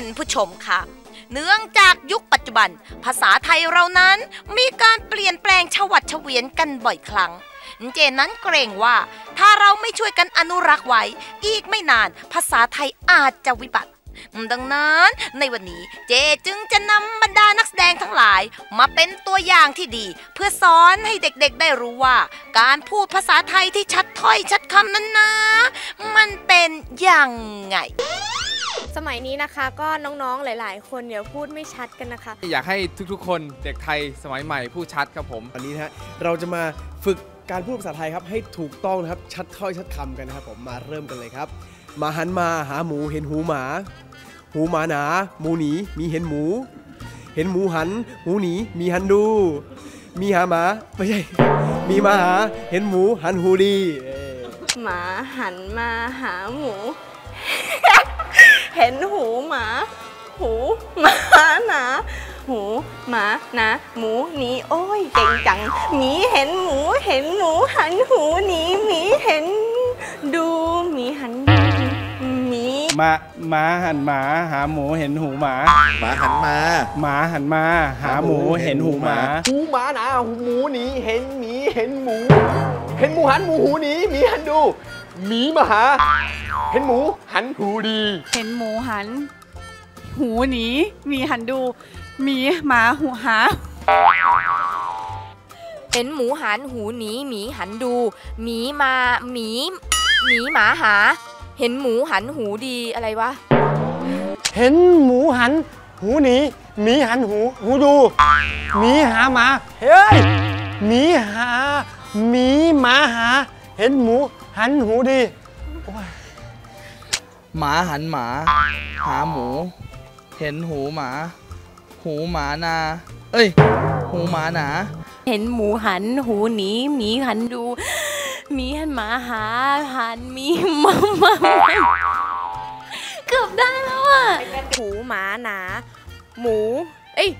อนผู้ชมค่ะ เนื่องจากยุคปัจจุบัน ภาษาไทยเรานั้นมีการเปลี่ยนแปลงฉวัดเฉวียนกันบ่อยครั้ง เจนนั้นเกรงว่าถ้าเราไม่ช่วยกันอนุรักษ์ไว้ อีกไม่นานภาษาไทยอาจจะวิบัติดังนั้นในวันนี้เจจึงจะนำบรรดานักแสดงทั้งหลาย มาเป็นตัวอย่างที่ดี เพื่อสอนให้เด็กๆได้รู้ว่า การพูดภาษาไทยที่ชัดถ้อยชัดคำนั้นนะ มันเป็นยังไง สมัยนี้นะคะก็น้องๆหลาย ๆ คนเดี๋ยวพูดไม่ชัดกันนะคะ อยากให้ทุกๆ คนเด็กไทยสมัยใหม่พูดชัดครับผมวันนี้นะฮะเราจะมาฝึกการพูดภาษาไทยครับให้ถูกต้องนะครับชัดถ้อยชัดคำกันนะครับผมมาเริ่มกันเลยครับ มาหันมาหาหมูเห็นหูหมา หูหมาหนา หมูหนีมีเห็นหมู เห็นหมูหัน หมูหนีมีหันดู มีหาหมาไม่ใช่มีมาหาเห็นหมูหันหูดีเอ้ยหมาหันมาหาหมู เห็นหูหมา หูหมาหนาหูหมาหนาหมูหนีโอ้ยเก่งจังหมีเห็นหมูเห็นหมูหันหูหนีหมีเห็น ดูหมีหันหมีมาหมาหันหมาหาหมูเห็นหูหมา หมาหันมาหมาหันมา หาหมูเห็นหูหมา หูหมาหนาหมูหนีเห็นหมีเห็นหมู เห็นหมูหันหมูหูหนีหมีหันดู หมีมาหา เห็นหมูหันหูดี เห็นหมูหัน หูหนีหมีหันดูหมีหมาหูหา เห็นหมูหันหูหนีหมีหันดูหมีมาหมีหมีหมาหา เห็นหมูหันหูดีอะไรวะ เห็นหมูหัน หูหนีหมีหันหูหูดูหมีหาหมาเฮ้ยหมีหาหมีหมาหา เห็นหมูหันหูดี หมาหันหมา หาหมู เห็นหูหมา หูหมานา เอ้ย หูหมาหนา เห็นหมูหันหูหนีหมีหันดูหมีหันหมาหาหันหมีมามาเกือบได้แล้วอะหูหมาหนา หมู เอ้ย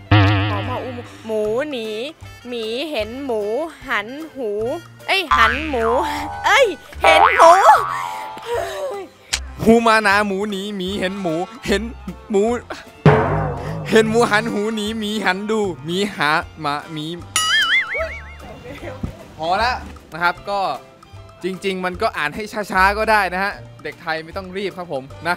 หมูหมูหนีหมีเห็นหมู หันหู เอ้ยหันหมู เอ้ย เห็นหมูหูมาหนาหมูหนีหมีเห็นหมู เห็นหมู เห็นหมูหันหูหนีหมีหันดูหมีหาหมาหมีพอแล้วนะครับก็จริง ๆ มันก็อ่านให้ช้าๆก็ได้นะฮะ เด็กไทยไม่ต้องรีบครับผมนะ